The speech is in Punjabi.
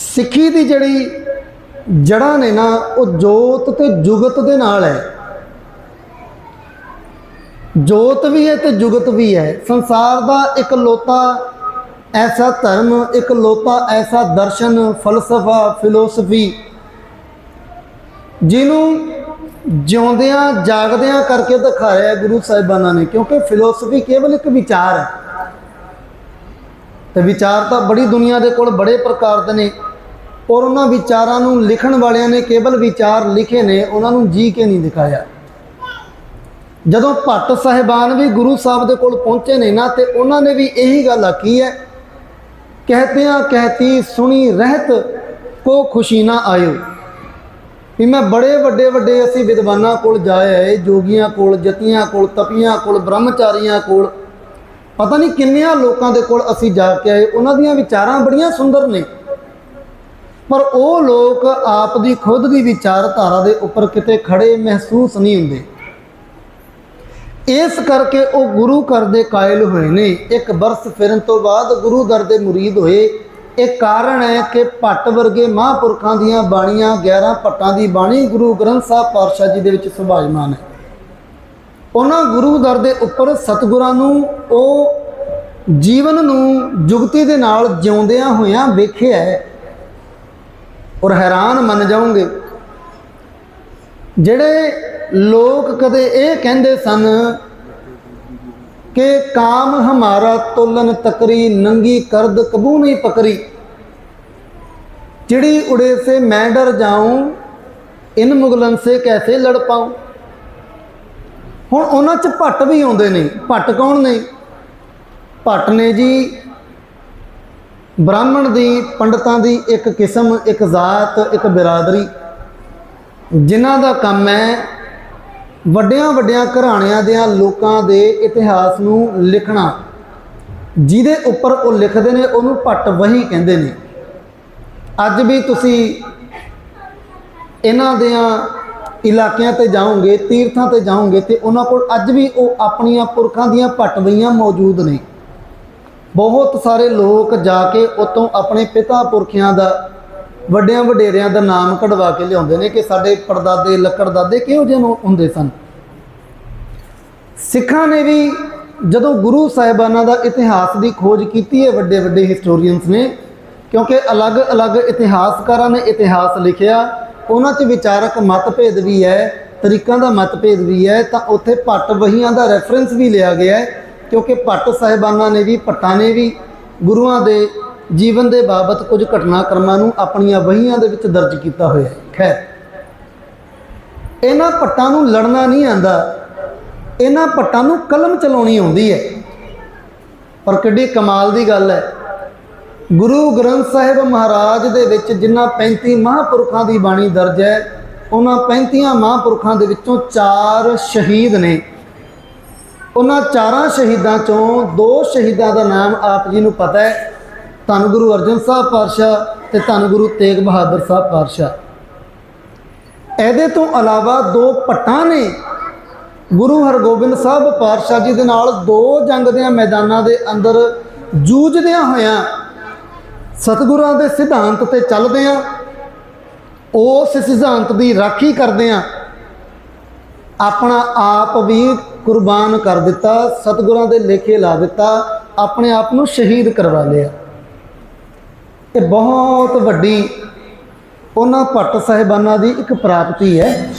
ਸਿੱਖੀ ਦੀ ਜਿਹੜੀ ਜੜ੍ਹਾਂ ਨੇ ਨਾ, ਉਹ ਜੋਤ ਤੇ ਜੁਗਤ ਦੇ ਨਾਲ ਹੈ। ਜੋਤ ਵੀ ਹੈ ਤੇ ਜੁਗਤ ਵੀ ਹੈ। ਸੰਸਾਰ ਦਾ ਇੱਕ ਲੋਤਾ ਐਸਾ ਧਰਮ, ਇੱਕ ਲੋਤਾ ਐਸਾ ਦਰਸ਼ਨ, ਫਲਸਫਾ, ਫਿਲਾਸਫੀ, ਜਿਹਨੂੰ ਜਿਉਂਦਿਆਂ, ਜਾਗਦਿਆਂ ਕਰਕੇ ਦਿਖਾਇਆ ਗੁਰੂ ਸਾਹਿਬਾਨਾਂ ਨੇ। ਕਿਉਂਕਿ ਫਿਲਾਸਫੀ ਕੇਵਲ ਇੱਕ ਵਿਚਾਰ ਹੈ। ਤੇ ਵਿਚਾਰ ਤਾਂ ਬੜੀ ਦੁਨੀਆ ਦੇ ਕੋਲ ਬੜੇ ਪ੍ਰਕਾਰ ਦੇ ਨੇ। ਔਰ ਉਹਨਾਂ ਵਿਚਾਰਾਂ ਨੂੰ ਲਿਖਣ ਵਾਲਿਆਂ ਨੇ ਕੇਵਲ ਵਿਚਾਰ ਲਿਖੇ ਨੇ, ਉਹਨਾਂ ਨੂੰ ਜੀ ਕੇ ਨਹੀਂ ਦਿਖਾਇਆ। ਜਦੋਂ ਭੱਟ ਸਾਹਿਬਾਨ ਵੀ ਗੁਰੂ ਸਾਹਿਬ ਦੇ ਕੋਲ ਪਹੁੰਚੇ ਨੇ ਨਾ, ਤੇ ਉਹਨਾਂ ਨੇ ਵੀ ਇਹੀ ਗੱਲ ਆਖੀ ਹੈ, ਕਹਤਿਆਂ ਕਹਤੀ ਸੁਣੀ ਰਹਿਤ, ਕੋ ਖੁਸ਼ੀ ਨਾ ਆਇਓ। ਵੀ ਮੈਂ ਬੜੇ ਵੱਡੇ ਵੱਡੇ ਅਸੀਂ ਵਿਦਵਾਨਾਂ ਕੋਲ ਜਾਏ ਆਏ ਜੋਗੀਆਂ ਕੋਲ, ਜਤੀਆਂ ਕੋਲ, ਤਪੀਆਂ ਕੋਲ, ਬ੍ਰਹਮਚਾਰੀਆਂ ਕੋਲ, ਪਤਾ ਨਹੀਂ ਕਿੰਨਿਆਂ ਲੋਕਾਂ ਦੇ ਕੋਲ ਅਸੀਂ ਜਾ ਕੇ ਆਏ। ਉਹਨਾਂ ਦੀਆਂ ਵਿਚਾਰਾਂ ਬੜੀਆਂ ਸੁੰਦਰ ਨੇ। ਪਰ ਉਹ ਲੋਕ ਆਪ ਦੀ ਖੁਦ ਦੀ ਵਿਚਾਰਧਾਰਾ ਦੇ ਉੱਪਰ ਕਿਤੇ ਖੜੇ ਮਹਿਸੂਸ ਨਹੀਂ ਹੁੰਦੇ। ਇਸ ਕਰਕੇ ਉਹ ਗੁਰੂ ਘਰ ਦੇ ਕਾਇਲ ਹੋਏ ਨੇ। ਇੱਕ ਬਰਸ ਫਿਰਨ ਤੋਂ ਬਾਅਦ ਗੁਰੂ ਦਰ ਦੇ ਮੁਰੀਦ ਹੋਏ। ਇਹ ਕਾਰਨ ਹੈ ਕਿ ਭੱਟ ਵਰਗੇ ਮਹਾਂਪੁਰਖਾਂ ਦੀਆਂ ਬਾਣੀਆਂ 11 ਭੱਟਾਂ ਦੀ ਬਾਣੀ ਗੁਰੂ ਗ੍ਰੰਥ ਸਾਹਿਬ ਪਾਤਸ਼ਾਹ ਜੀ ਦੇ ਵਿੱਚ ਸੁਭਾਜਮਾਨ ਹੈ। ਉਹਨਾਂ ਗੁਰੂ ਦਰ ਦੇ ਉੱਪਰ ਸਤਿਗੁਰਾਂ ਨੂੰ, ਉਹ ਜੀਵਨ ਨੂੰ, ਜੁਗਤੀ ਦੇ ਨਾਲ ਜਿਉਂਦਿਆਂ ਹੋਇਆਂ ਵੇਖਿਆ ਹੈ। ਔਰ ਹੈਰਾਨ ਮੰਨ ਜਾਓਗੇ। ਜਿਹੜੇ ਲੋਕ ਕਦੇ ਇਹ ਕਹਿੰਦੇ ਸਨ ਕਿ ਕਾਮ ਹਮਾਰਾ ਤੋਲਨ ਤਕਰੀ, ਨੰਗੀ ਕਰਦ ਕਬੂ ਨਹੀਂ ਪਕਰੀ। ਚਿੜੀ ਉੜੇ ਸੇ ਮੈਂ ਡਰ ਜਾऊं ਇਨ ਮੁਗਲਨ ਸੇ ਕੈਸੇ ਲੜ ਪਾऊं ਹੁਣ ਉਹਨਾਂ 'ਚ ਭੱਟ ਵੀ ਆਉਂਦੇ ਨੇ। ਭੱਟ ਕੌਣ ਨੇ? ਭੱਟ ਨੇ ਜੀ ਬ੍ਰਾਹਮਣ ਦੀ ਪੰਡਤਾਂ ਦੀ ਇੱਕ ਕਿਸਮ, ਇੱਕ ਜ਼ਾਤ, ਇੱਕ ਬਿਰਾਦਰੀ। ਜਿਨ੍ਹਾਂ ਦਾ ਕੰਮ ਹੈ ਵੱਡਿਆਂ ਵੱਡਿਆਂ ਘਰਾਣਿਆਂ ਦੇ ਲੋਕਾਂ ਦੇ ਇਤਿਹਾਸ ਨੂੰ ਲਿਖਣਾ। ਜਿਹਦੇ ਉੱਪਰ ਉਹ ਲਿਖਦੇ ਨੇ, ਉਹਨੂੰ ਭੱਟ ਵਹੀ ਕਹਿੰਦੇ ਨੇ। ਅੱਜ ਵੀ ਤੁਸੀਂ ਇਹਨਾਂ ਦਿਆਂ ਇਲਾਕਿਆਂ ਤੇ ਜਾਓਗੇ, ਤੀਰਥਾਂ ਤੇ ਜਾਓਗੇ ਤੇ ਉਹਨਾਂ ਕੋਲ ਅੱਜ ਵੀ ਉਹ ਆਪਣੀਆਂ ਪੁਰਖਾਂ ਦੀਆਂ ਭੱਟ ਵਹੀਆਂ ਮੌਜੂਦ ਨੇ। ਬਹੁਤ ਸਾਰੇ ਲੋਕ ਜਾ ਕੇ ਉਤੋਂ ਆਪਣੇ ਪਿਤਾ ਪੁਰਖਿਆਂ ਦਾ, ਵੱਡਿਆਂ ਵਡੇਰਿਆਂ ਦਾ ਨਾਮ ਕਢਵਾ ਕੇ ਲਿਆਉਂਦੇ ਨੇ ਕਿ ਸਾਡੇ ਪੜਦਾਦੇ ਲੱਕੜਦਾਦੇ ਕਿਹੋ ਜਿਹੇ ਨੂੰ ਹੁੰਦੇ ਸਨ। ਸਿੱਖਾਂ ਨੇ ਵੀ ਜਦੋਂ ਗੁਰੂ ਸਾਹਿਬਾਨਾਂ ਦਾ ਇਤਿਹਾਸ ਦੀ ਖੋਜ ਕੀਤੀ ਹੈ, ਵੱਡੇ ਵੱਡੇ ਹਿਸਟੋਰੀਅਨਸ ਨੇ, ਕਿਉਂਕਿ ਅਲੱਗ-ਅਲੱਗ ਇਤਿਹਾਸਕਾਰਾਂ ਨੇ ਇਤਿਹਾਸ ਲਿਖਿਆ, ਉਹਨਾਂ 'ਚ ਵਿਚਾਰਕ ਮਤਭੇਦ ਵੀ ਹੈ, ਤਰੀਕਾਂ ਦਾ ਮਤਭੇਦ ਵੀ ਹੈ, ਤਾਂ ਉੱਥੇ ਭੱਟ ਵਹੀਆਂ ਦਾ ਰੈਫਰੈਂਸ ਵੀ ਲਿਆ ਗਿਆ ਹੈ। ਕਿਉਂਕਿ ਭੱਟ ਸਾਹਿਬਾਨਾਂ ਨੇ ਵੀ, ਭੱਟਾਂ ਨੇ ਵੀ ਗੁਰੂਆਂ ਦੇ ਜੀਵਨ ਦੇ ਬਾਬਤ ਕੁਝ ਘਟਨਾਕ੍ਰਮਾਂ ਨੂੰ ਆਪਣੀਆਂ ਵਹੀਆਂ ਦੇ ਵਿੱਚ ਦਰਜ ਕੀਤਾ ਹੋਇਆ ਹੈ। ਖੈਰ, ਇਹਨਾਂ ਭੱਟਾਂ ਨੂੰ ਲੜਨਾ ਨਹੀਂ ਆਂਦਾ ਇਹਨਾਂ ਭੱਟਾਂ ਨੂੰ ਕਲਮ ਚਲਾਉਣੀ ਆਉਂਦੀ ਹੈ। ਪਰ ਕਿੱਡੀ ਕਮਾਲ ਦੀ ਗੱਲ ਹੈ। ਗੁਰੂ ਗ੍ਰੰਥ ਸਾਹਿਬ ਮਹਾਰਾਜ ਦੇ ਵਿੱਚ ਜਿਨ੍ਹਾਂ 35 ਮਹਾਂਪੁਰਖਾਂ ਦੀ ਬਾਣੀ ਦਰਜ ਹੈ, ਉਹਨਾਂ 35 ਮਹਾਂਪੁਰਖਾਂ ਦੇ ਵਿੱਚੋਂ ਚਾਰ ਸ਼ਹੀਦ ਨੇ। ਉਹਨਾਂ ਚਾਰਾਂ ਸ਼ਹੀਦਾਂ ਚੋਂ ਦੋ ਸ਼ਹੀਦਾਂ ਦਾ ਨਾਮ ਆਪ ਜੀ ਨੂੰ ਪਤਾ ਹੈ। ਧੰਨ ਗੁਰੂ ਅਰਜਨ ਸਾਹਿਬ ਪਾਤਸ਼ਾਹ ਤੇ ਧੰਨ ਗੁਰੂ ਤੇਗ ਬਹਾਦਰ ਸਾਹਿਬ ਪਾਤਸ਼ਾਹ। ਇਹਦੇ ਤੋਂ ਇਲਾਵਾ ਦੋ ਪੱਟਾਂ ਨੇ। ਗੁਰੂ ਹਰਗੋਬਿੰਦ ਸਾਹਿਬ ਪਾਤਸ਼ਾਹ ਜੀ ਦੇ ਨਾਲ ਦੋ ਜੰਗ ਦੇ ਮੈਦਾਨਾਂ ਦੇ ਅੰਦਰ ਜੂਝਦਿਆਂ ਹੋਇਆਂ ਸਤਿਗੁਰਾਂ ਦੇ ਸਿਧਾਂਤ ਤੇ ਚੱਲਦੇ ਆ। ਉਸ ਸਿਧਾਂਤ ਦੀ ਰਾਖੀ ਕਰਦੇ ਆ। ਆਪਣਾ ਆਪ ਵੀ ਕੁਰਬਾਨ ਕਰ ਦਿੱਤਾ, ਸਤਿਗੁਰਾਂ ਦੇ ਲੇਖੇ ਲਾ ਦਿੱਤਾ, ਆਪਣੇ ਆਪ ਨੂੰ ਸ਼ਹੀਦ ਕਰਵਾ ਲਿਆ। ਇਹ ਬਹੁਤ ਵੱਡੀ ਉਹਨਾਂ ਭੱਟ ਸਾਹਿਬਾਨਾਂ ਦੀ ਇੱਕ ਪ੍ਰਾਪਤੀ ਹੈ।